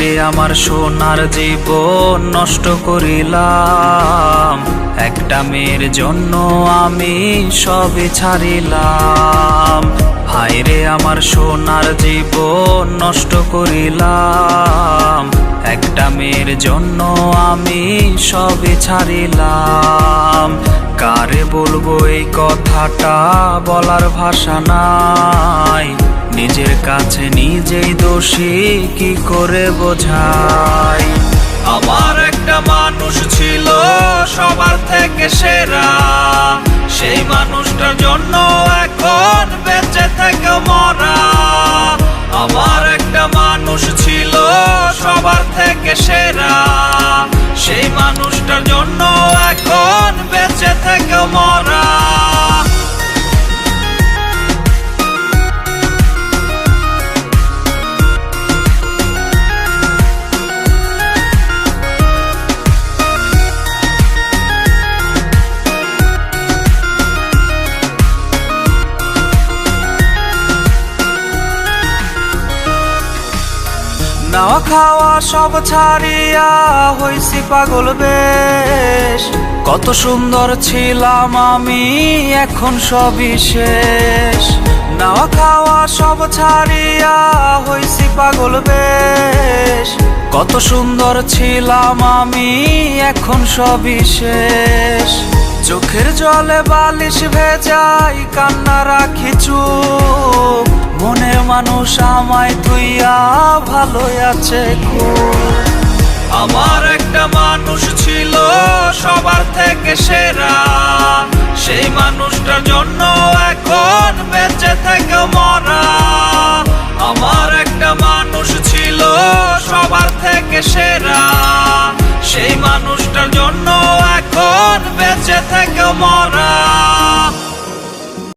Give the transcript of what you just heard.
আমার সোনার জীবন নষ্ট করিলাম। একটা মেয়ের জন্য আমি সবই ছাড়িলাম। হায় রে আমার সোনার জীবন নষ্ট করিলাম। একটা মেয়ের জন্য আমি সবই ছাড়িলাম। কারে বলব এই কথাটা বলার ভাষা নাই। নিজের কাছে নিজেই দোষী, কি করে বোঝাই? আমার একটা মানুষ ছিল, সবার থেকে সেরা। সেই মানুষটার জন্য এখন বেঁচে থেকে মরা। আমার একটা মানুষ ছিল, সবার থেকে সেরা। সেই মানুষটার জন্য নাওয়া খাওয়া সব ছাড়িয়া হইছি পাগল বেশ। কত সুন্দর ছিলাম আমি, এখন সবই শেষ। নাওয়া খাওয়া সব ছাড়িয়া হইছি পাগল বেশ। কত সুন্দর ছিলাম আমি, এখন সবই শেষ। চোখের জলে বালিশ ভেজাই, কান্না রাখি চুপ। মানুষ আমায় তুইয়া ভালো আছে আমার একটা মানুষ ছিল সবার থেকে সেরা। সেই মানুষটার জন্য এখন বেঁচে থেকে মরা। আমার একটা মানুষ ছিল সবার থেকে সেরা। সেই মানুষটার জন্য এখন বেঁচে থেকে মরা।